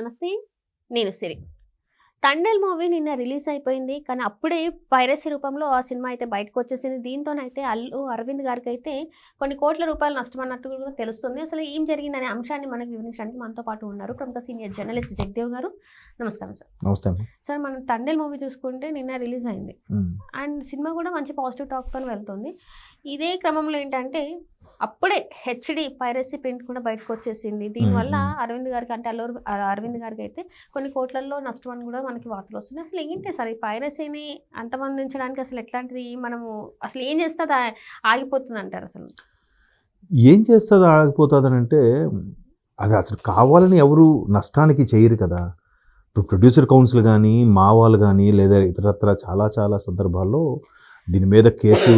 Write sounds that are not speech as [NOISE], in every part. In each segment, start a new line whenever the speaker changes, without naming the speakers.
నమస్తే నేను సిరి. తండేల్ మూవీ నిన్న రిలీజ్ అయిపోయింది. కానీ అప్పుడే పైరసీ రూపంలో ఆ సినిమా అయితే బయటకు వచ్చేసింది. దీంతోనైతే అల్లు అరవింద్ గారికి అయితే కొన్ని కోట్ల రూపాయలు నష్టం అన్నట్టు కూడా తెలుస్తుంది. అసలు ఏం జరిగిందనే అంశాన్ని మనకు వివరించడానికి మనతో పాటు ఉన్నారు ప్రముఖ సీనియర్ జర్నలిస్ట్ జగదేవ్ గారు. నమస్కారం సార్.
నమస్తే.
సార్ మనం తండేల్ మూవీ చూసుకుంటే నిన్న రిలీజ్ అయింది. అండ్ సినిమా కూడా మంచి పాజిటివ్ టాక్తో వెళ్తుంది. ఇదే క్రమంలో ఏంటంటే అప్పుడే హెచ్డి పైరసీ ప్రింట్ కూడా బయటకు వచ్చేసింది. దీనివల్ల. అరవింద్ గారికి అంటే అల్లూరు అరవింద్ గారికి అయితే కొన్ని కోట్లలో నష్టం అని కూడా మనకి వార్తలు వస్తున్నాయి. అసలు ఏంటి సార్ ఈ పైరసీని అంతమందించడానికి అసలు ఎట్లాంటిది మనము అసలు ఏం చేస్తే ఆగిపోతుంది అంటారు అసలు?
ఏం చేస్తుంది ఆగిపోతుంది అంటే అది అసలు కావాలని ఎవరు నష్టానికి చేయరు కదా. ఇప్పుడు ప్రొడ్యూసర్ కౌన్సిల్ కానీ మా వాళ్ళు కానీ లేదా ఇతరత్ర చాలా చాలా సందర్భాల్లో దీని మీద కేసు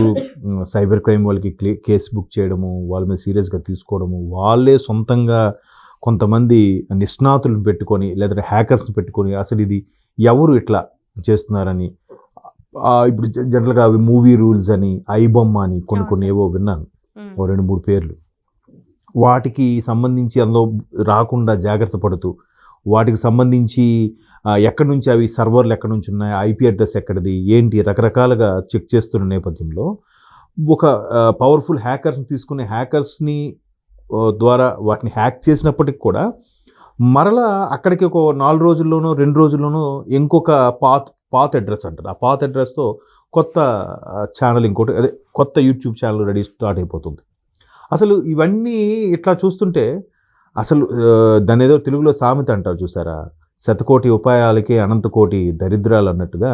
సైబర్ క్రైమ్ వాళ్ళకి క్లే- కేసు బుక్ చేయడము వాళ్ళ మీద సీరియస్గా తీసుకోవడము వాళ్ళే సొంతంగా కొంతమంది నిష్ణాతులను పెట్టుకొని లేదా హ్యాకర్స్ని పెట్టుకొని అసలు ఇది ఎవరు ఇట్లా చేస్తున్నారని ఇప్పుడు జనరల్గా అవి మూవీ రూల్స్ అని ఐబొమ్మ అని కొన్ని కొన్ని ఏవో విన్నాను. ఓ రెండు మూడు పేర్లు వాటికి సంబంధించి అందులో రాకుండా జాగ్రత్త పడుతూ వాటికి సంబంధించి ఎక్కడి నుంచి అవి సర్వర్లు ఎక్కడి నుంచి ఉన్నాయి ఐపీ అడ్రస్ ఎక్కడిది ఏంటి రకరకాలుగా చెక్ చేస్తున్న నేపథ్యంలో ఒక పవర్ఫుల్ హ్యాకర్స్ని తీసుకునే హ్యాకర్స్ని ద్వారా వాటిని హ్యాక్ చేసినప్పటికి కూడా మరలా అక్కడికి ఒక నాలుగు రోజుల్లోనో రెండు రోజుల్లోనో ఇంకొక పాత్ పాత్ అడ్రస్ అంటారు. ఆ పాత్ అడ్రస్తో కొత్త ఛానల్ ఇంకోటి అదే కొత్త యూట్యూబ్ ఛానల్ రెడీ స్టార్ట్ అయిపోతుంది. అసలు ఇవన్నీ ఇట్లా చూస్తుంటే అసలు దాని ఏదో తెలుగులో సామెత అంటారు చూసారా? శతకోటి ఉపాయాలకి అనంతకోటి దరిద్రాలు అన్నట్టుగా.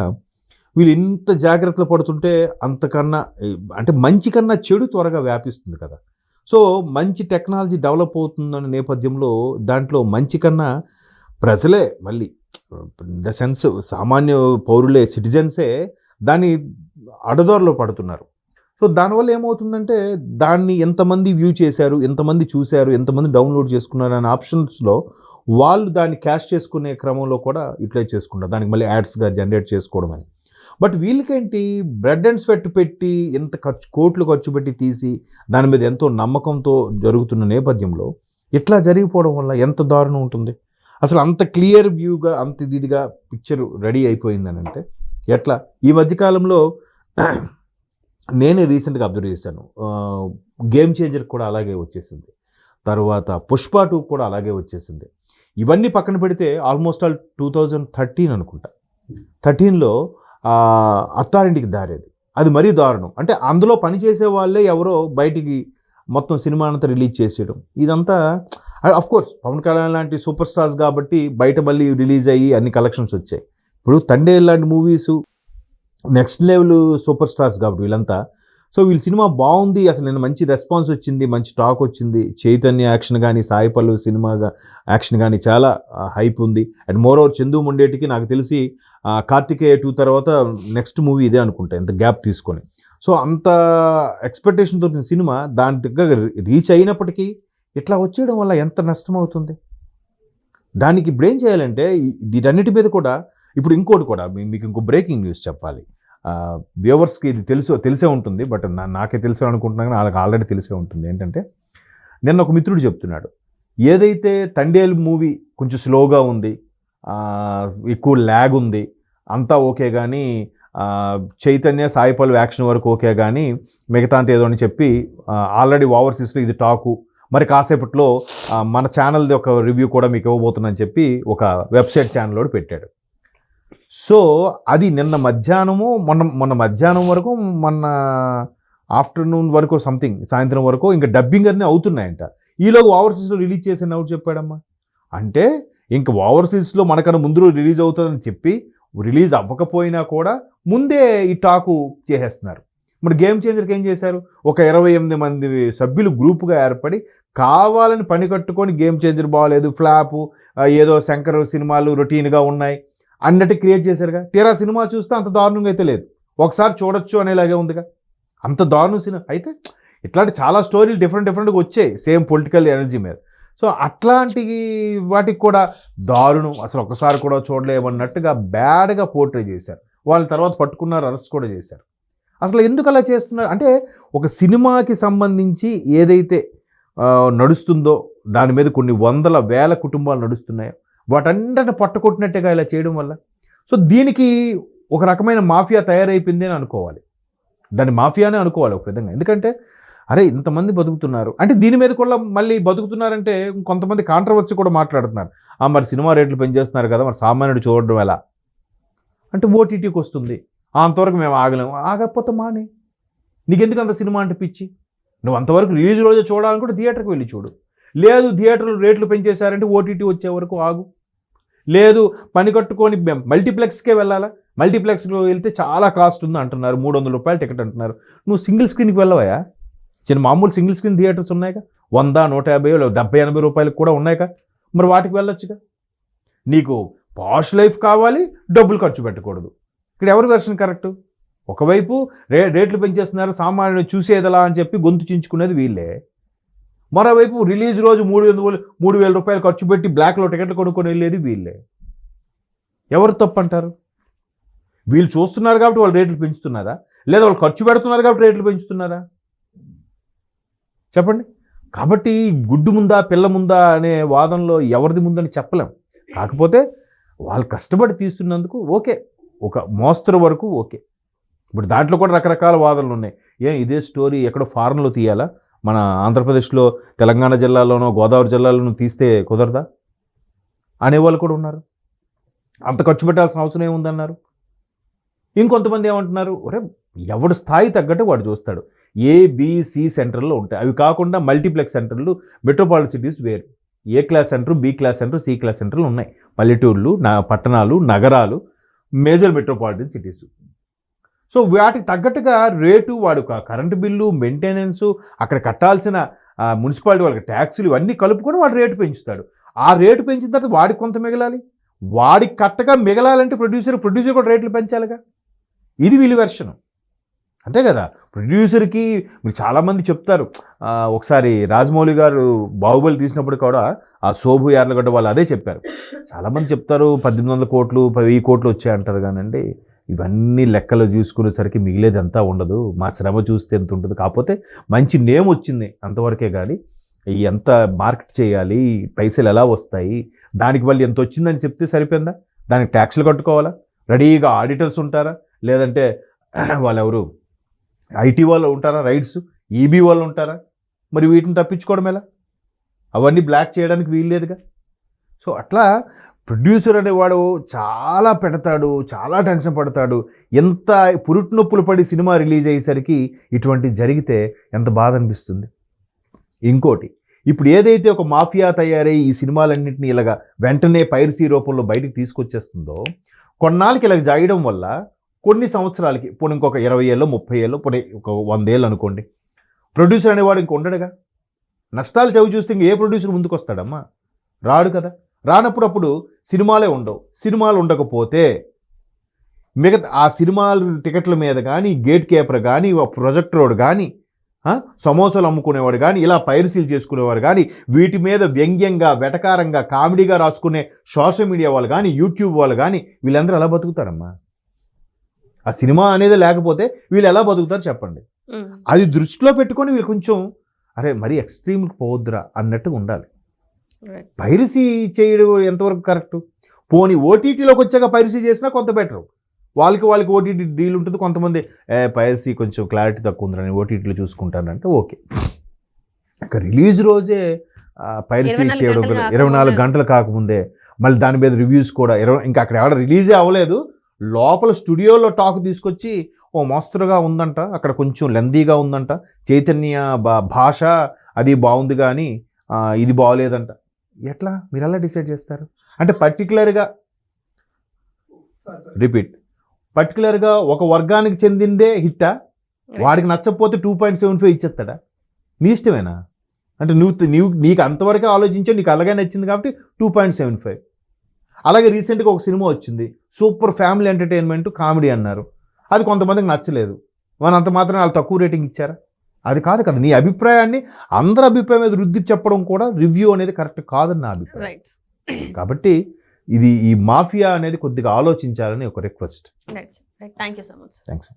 వీళ్ళు ఇంత జాగ్రత్తలు పడుతుంటే అంతకన్నా అంటే మంచి కన్నా చెడు త్వరగా వ్యాపిస్తుంది కదా. సో మంచి టెక్నాలజీ డెవలప్ అవుతుందన్న నేపథ్యంలో దాంట్లో మంచి కన్నా ప్రజలే మళ్ళీ ద సెన్స్ సామాన్య పౌరులే సిటిజన్సే దాన్ని అడదోరలో పడుతున్నారు. సో దానివల్ల ఏమవుతుందంటే దాన్ని ఎంతమంది వ్యూ చేశారు ఎంతమంది చూశారు ఎంతమంది డౌన్లోడ్ చేసుకున్నారు అనే ఆప్షన్స్లో వాళ్ళు దాన్ని క్యాష్ చేసుకునే క్రమంలో కూడా యూటిలైజ్ చేసుకుంటారు. దానికి మళ్ళీ యాడ్స్గా జనరేట్ చేసుకోవడం అని. బట్ వీళ్ళకేంటి? బ్రెడ్ అండ్ స్వెట్ పెట్టి ఎంత ఖర్చు కోట్లు ఖర్చు పెట్టి తీసి దాని మీద ఎంతో నమ్మకంతో జరుగుతున్న నేపథ్యంలో ఇట్లా జరిగిపోవడం వల్ల ఎంత దారుణం ఉంటుంది? అసలు అంత క్లియర్ వ్యూగా అంత ఇదిగా పిక్చర్ రెడీ అయిపోయిందని అంటే ఎట్లా? ఈ మధ్యకాలంలో నేనే రీసెంట్గా అబ్జర్వ్ చేశాను. గేమ్ చేంజర్ కూడా అలాగే వచ్చేసింది. తర్వాత పుష్ప టూ కూడా అలాగే వచ్చేసింది. ఇవన్నీ పక్కన పెడితే almost all two thousand thirteen అనుకుంటా. థర్టీన్లో అత్తారింటికి దారేది. అది మరీ దారుణం. అంటే అందులో పనిచేసే వాళ్ళే ఎవరో బయటికి మొత్తం సినిమా అంతా రిలీజ్ చేసేయడం. ఇదంతా అఫ్ కోర్స్ పవన్ కళ్యాణ్ లాంటి సూపర్ స్టార్స్ కాబట్టి బయట మళ్ళీ రిలీజ్ అయ్యి అన్ని కలెక్షన్స్ వచ్చాయి. ఇప్పుడు తండే లాంటి movies next level super stars కాబట్టి వీళ్ళంతా. సో వీళ్ళ సినిమా బాగుంది. అసలు నేను మంచి రెస్పాన్స్ వచ్చింది మంచి టాక్ వచ్చింది. చైతన్య యాక్షన్ కానీ సాయి పల్లవి సినిమాగా యాక్షన్ కానీ చాలా హైప్ ఉంది. అండ్ మోర్ ఓవర్ చందు ముండేటికి నాకు తెలిసి కార్తికేయ టూ తర్వాత నెక్స్ట్ మూవీ ఇదే అనుకుంటా ఇంత గ్యాప్ తీసుకొని. సో అంత ఎక్స్పెక్టేషన్తో సినిమా దాని దగ్గర రీచ్ అయినప్పటికీ ఇట్లా వచ్చేయడం వల్ల ఎంత నష్టం అవుతుంది? దానికి ఇప్పుడు ఏం చేయాలంటే దీటన్నిటి వీటన్నిటి మీద కూడా ఇప్పుడు ఇంకోటి కూడా మీకు ఇంకో బ్రేకింగ్ న్యూస్ చెప్పాలి. వ్యూవర్స్కి ఇది తెలుసు తెలిసే ఉంటుంది బట్ నా నాకే తెలుసు అనుకుంటున్నాను వాళ్ళకి ఆల్రెడీ తెలిసే ఉంటుంది. ఏంటంటే నిన్న ఒక మిత్రుడు చెప్తున్నాడు ఏదైతే తండేల్ మూవీ కొంచెం స్లోగా ఉంది ఎక్కువ ల్యాగ్ ఉంది అంతా ఓకే కానీ చైతన్య సాయిపల్ యాక్షన్ వరకు ఓకే కానీ మిగతా అంటే ఏదో అని చెప్పి ఆల్రెడీ ఓవర్సీస్లో ఇది టాకు. మరి కాసేపట్లో మన ఛానల్ది ఒక రివ్యూ కూడా మీకు ఇవ్వబోతుందని చెప్పి ఒక వెబ్సైట్ ఛానల్ పెట్టాడు. సో అది నిన్న మధ్యాహ్నము మొన్న మొన్న మధ్యాహ్నం వరకు మొన్న ఆఫ్టర్నూన్ వరకు సంథింగ్ సాయంత్రం వరకు ఇంకా డబ్బింగ్ అన్నీ అవుతున్నాయంట. ఈలోగా ఓవర్సీస్లో రిలీజ్ చేసిన ఎవరు చెప్పాడమ్మా? అంటే ఇంక ఓవర్సీస్లో మనకన్నా ముందు రిలీజ్ అవుతుందని చెప్పి రిలీజ్ అవ్వకపోయినా కూడా ముందే ఈ టాకు చేసేస్తున్నారు. మరి గేమ్ చేంజర్కి ఏం చేశారు? ఒక ఇరవై ఎనిమిది మంది సభ్యులు గ్రూపుగా ఏర్పడి కావాలని పని కట్టుకొని గేమ్ చేంజర్ బాగాలేదు ఫ్లాపు ఏదో శంకర్ సినిమాలు రొటీన్గా ఉన్నాయి. అన్నట్టు క్రియేట్ చేశారుగా. తీరా సినిమా చూస్తే అంత దారుణంగా అయితే లేదు. ఒకసారి చూడొచ్చు అనేలాగే ఉందిగా. అంత దారుణం సినిమా. అయితే ఇట్లాంటి చాలా స్టోరీలు డిఫరెంట్ డిఫరెంట్గా వచ్చాయి సేమ్ పొలిటికల్ ఎనర్జీ మీద. సో అట్లాంటి వాటికి కూడా దారుణం. అసలు ఒకసారి కూడా చూడలేమన్నట్టుగా బ్యాడ్గా పోర్ట్రే చేశారు. వాళ్ళ తర్వాత పట్టుకున్నారు అరెస్ట్ కూడా చేశారు. అసలు ఎందుకు అలా చేస్తున్నారు? అంటే ఒక సినిమాకి సంబంధించి ఏదైతే నడుస్తుందో దాని మీద కొన్ని వందల వేల కుటుంబాలు నడుస్తున్నాయో వాటన్నిటిని పట్టుకుంటున్నట్టుగా ఇలా చేయడం వల్ల. సో దీనికి ఒక రకమైన మాఫియా తయారైపోయింది అని అనుకోవాలి. దాన్ని మాఫియానే అనుకోవాలి ఒక విధంగా. ఎందుకంటే అరే ఇంతమంది బతుకుతున్నారు. అంటే దీని మీద కూడా మళ్ళీ బతుకుతున్నారంటే కొంతమంది కాంట్రవర్సీ కూడా మాట్లాడుతున్నారు. ఆ మరి సినిమా రేట్లు పెంచేస్తున్నారు కదా మరి సామాన్యుడు చూడడం ఎలా? అంటే ఓటీటీకి వస్తుంది. అంతవరకు మేము ఆగలేము. ఆగకపోతే మానే. నీకెందుకు అంత సినిమా అంటే పిచ్చి? నువ్వు అంతవరకు రిలీజ్ రోజే చూడాలనుకుంటే థియేటర్కి వెళ్ళి చూడు. లేదు థియేటర్లు రేట్లు పెంచేశారంటే ఓటీటీ వచ్చే వరకు ఆగు. లేదు పని కట్టుకొని మల్టీప్లెక్స్కే వెళ్ళాలా? మల్టీప్లెక్స్లో వెళ్తే చాలా కాస్ట్ ఉంది అంటున్నారు. మూడు వందల రూపాయలు టికెట్ అంటున్నారు. నువ్వు సింగిల్ స్క్రీన్కి వెళ్ళవయా? చిన్న మామూలు సింగిల్ స్క్రీన్ థియేటర్స్ ఉన్నాయిగా? వంద నూట యాభై లేదా డెబ్బై ఎనభై రూపాయలకు కూడా ఉన్నాయిగా? మరి వాటికి వెళ్ళొచ్చుగా? నీకు పాష్ లైఫ్ కావాలి డబ్బులు ఖర్చు పెట్టకూడదు. ఇక్కడ ఎవరి వెర్షన్ కరెక్ట్? ఒకవైపు రే రేట్లు పెంచేస్తున్నారు సామాన్యుడు చూసేదలా అని చెప్పి గొంతు చించుకునేది వీళ్ళే. మరోవైపు రిలీజ్ రోజు మూడు వందలు మూడు వేల రూపాయలు ఖర్చు పెట్టి బ్లాక్లో టికెట్లు కొనుక్కొని వెళ్ళేది వీళ్ళే. ఎవరు తప్పు అంటారు వీళ్ళు చూస్తున్నారు కాబట్టి వాళ్ళు రేట్లు పెంచుతున్నారా? లేదా వాళ్ళు ఖర్చు పెడుతున్నారు కాబట్టి రేట్లు పెంచుతున్నారా? చెప్పండి. కాబట్టి గుడ్డు ముందా పిల్ల ముందా అనే వాదనలో ఎవరిది ముందని చెప్పలేం. కాకపోతే వాళ్ళు కష్టపడి తీస్తున్నందుకు ఓకే. ఒక మోస్తరు వరకు ఓకే. ఇప్పుడు దాంట్లో కూడా రకరకాల వాదనలు ఉన్నాయి. ఏం ఇదే స్టోరీ ఎక్కడో ఫారెన్లో తీయాలా? మన ఆంధ్రప్రదేశ్లో తెలంగాణ జిల్లాలోనో గోదావరి జిల్లాలోనూ తీస్తే కుదరదా? అనేవాళ్ళు కూడా ఉన్నారు. అంత ఖర్చు పెట్టాల్సిన అవసరం ఏముందన్నారు? ఇంకొంతమంది ఏమంటున్నారు? ఒరే ఎవడు స్థాయి తగ్గట్టు వాడు చూస్తాడు. ఏబిసి సెంటర్లో ఉంటాయి. అవి కాకుండా మల్టీప్లెక్స్ సెంటర్లు మెట్రోపాలిటన్ సిటీస్ వేరు. A class centre B class centre C class సెంటర్లు ఉన్నాయి. పల్లెటూర్లు నా పట్టణాలు నగరాలు మేజర్ మెట్రోపాలిటన్ సిటీస్. సో వాటికి తగ్గట్టుగా రేటు వాడు కరెంటు బిల్లు మెయింటెనెన్స్ అక్కడ కట్టాల్సిన మున్సిపాలిటీ వాళ్ళకి ట్యాక్సులు ఇవన్నీ కలుపుకొని వాడు రేటు పెంచుతాడు. ఆ రేటు పెంచిన తర్వాత వాడికి కొంత మిగలాలి. వాడికి కట్టగా మిగలాలంటే ప్రొడ్యూసర్ ప్రొడ్యూసర్ కూడా రేట్లు పెంచాలిగా. ఇది వీళ్ళు వెర్షన్. అంతే కదా? ప్రొడ్యూసర్కి మీరు చాలామంది చెప్తారు ఒకసారి రాజమౌళి గారు బాహుబలి తీసినప్పుడు కూడా ఆ శోభు యార్లగడ్డ వాళ్ళు అదే చెప్పారు. చాలామంది చెప్తారు పద్దెనిమిది వందల కోట్లు వెయ్యి కోట్లు వచ్చాయంటారు కానండి. ఇవన్నీ లెక్కలు చూసుకునేసరికి మిగిలేది అంతా ఉండదు. మా శ్రమ చూస్తే ఎంత ఉంటుంది? కాకపోతే మంచి నేమ్ వచ్చింది అంతవరకే కానీ ఎంత మార్కెట్ చేయాలి పైసలు ఎలా వస్తాయి దానికి వాళ్ళు ఎంత వచ్చిందని చెప్తే సరిపోయిందా? దానికి ట్యాక్స్లు కట్టుకోవాలా? రెడీగా ఆడిటర్స్ ఉంటారా? లేదంటే [CLEARS THROAT] వాళ్ళు ఎవరు ఐటీ వాళ్ళు ఉంటారా? రైట్స్ ఈబీ వాళ్ళు ఉంటారా? మరి వీటిని తప్పించుకోవడం ఎలా? అవన్నీ బ్లాక్ చేయడానికి వీల్లేదుగా? సో అట్లా ప్రొడ్యూసర్ అనేవాడు చాలా పెడతాడు చాలా టెన్షన్ పడతాడు. ఎంత పురుటి నొప్పులు పడి సినిమా రిలీజ్ అయ్యేసరికి ఇటువంటి జరిగితే ఎంత బాధ అనిపిస్తుంది? ఇంకోటి ఇప్పుడు ఏదైతే ఒక మాఫియా తయారై ఈ సినిమాలన్నింటినీ ఇలాగా వెంటనే పైరసీ రూపంలో బయటికి తీసుకొచ్చేస్తుందో కొన్నాళ్ళకి ఇలాగ జాయడం వల్ల కొన్ని సంవత్సరాలకి పోనీ ఇంకొక ఇరవై ఏళ్ళు ముప్పై ఏళ్ళు పోనీ ఒక వందేళ్ళు అనుకోండి ప్రొడ్యూసర్ అనేవాడు ఇంక ఉండడుగా? నష్టాలు చవి చూస్తే ఇంక ఏ ప్రొడ్యూసర్ ముందుకు వస్తాడమ్మా రాడు కదా. రానప్పుడు అప్పుడు సినిమాలే ఉండవు సినిమాలు ఉండకపోతే మిగతా ఆ సినిమాలు టికెట్ల మీద కానీ గేట్ కీపర్ కానీ ప్రొజెక్టరోడు కానీ సమోసాలు అమ్ముకునేవాడు కానీ ఇలా పైరసీలు చేసుకునేవాడు కానీ వీటి మీద వ్యంగ్యంగా వెటకారంగా కామెడీగా రాసుకునే సోషల్ మీడియా వాళ్ళు కానీ యూట్యూబ్ వాళ్ళు కానీ వీళ్ళందరూ ఎలా బతుకుతారమ్మా ఆ సినిమా అనేది లేకపోతే వీళ్ళు ఎలా బతుకుతారు చెప్పండి. అది దృష్టిలో పెట్టుకొని వీళ్ళు కొంచెం అరే మరీ ఎక్స్ట్రీమ్కి పోవద్దురా అన్నట్టుగా ఉండాలి. పైరసీ చేయడం ఎంతవరకు కరెక్ట్? పోనీ ఓటీటీలోకి వచ్చాక పైరసీ చేసినా కొంత బెటర్. వాళ్ళకి వాళ్ళకి ఓటీటీ డీల్ ఉంటుంది. కొంతమంది ఏ పైరసీ కొంచెం క్లారిటీ తక్కువ ఉందని ఓటీటీలో చూసుకుంటానంటే ఓకే. ఇక రిలీజ్ రోజే పైరసీ
24
చేయడం ఇరవై నాలుగు. గంటలు కాకముందే. మళ్ళీ దాని మీద రివ్యూస్ కూడా ఇరవై ఇంకా అక్కడ ఎవడ రిలీజే అవ్వలేదు. లోపల స్టూడియోలో టాక్ తీసుకొచ్చి ఓ మోస్తరుగా ఉందంట అక్కడ కొంచెం లెందీగా ఉందంట చైతన్య భాష అది బాగుంది కానీ ఇది బాగోలేదంట ఎట్లా? మీరు ఎలా డిసైడ్ చేస్తారు? అంటే పర్టికులర్గా రిపీట్. పర్టికులర్గా ఒక వర్గానికి చెందిందే హిట్టా? వాడికి నచ్చకపోతే టూ పాయింట్ సెవెన్ ఫైవ్ ఇచ్చేస్తాడా? మీ ఇష్టమేనా? అంటే నువ్వు నీవు నీకు అంతవరకే ఆలోచించావు నీకు అలాగే నచ్చింది కాబట్టి టూ పాయింట్ సెవెన్ ఫైవ్. అలాగే రీసెంట్గా ఒక సినిమా వచ్చింది. సూపర్ ఫ్యామిలీ ఎంటర్టైన్మెంట్ కామెడీ అన్నారు. అది కొంతమందికి నచ్చలేదు. మన అంత మాత్రం వాళ్ళు తక్కువ రేటింగ్ ఇచ్చారా? అది కాదు కదా నీ అభిప్రాయాన్ని అందరి అభిప్రాయం మీద రుద్ది చెప్పడం కూడా రివ్యూ అనేది కరెక్ట్ కాదని నా అభిప్రాయం. కాబట్టి ఇది ఈ మాఫియా అనేది కొద్దిగా ఆలోచించాలని ఒక request
thank you so much
thanks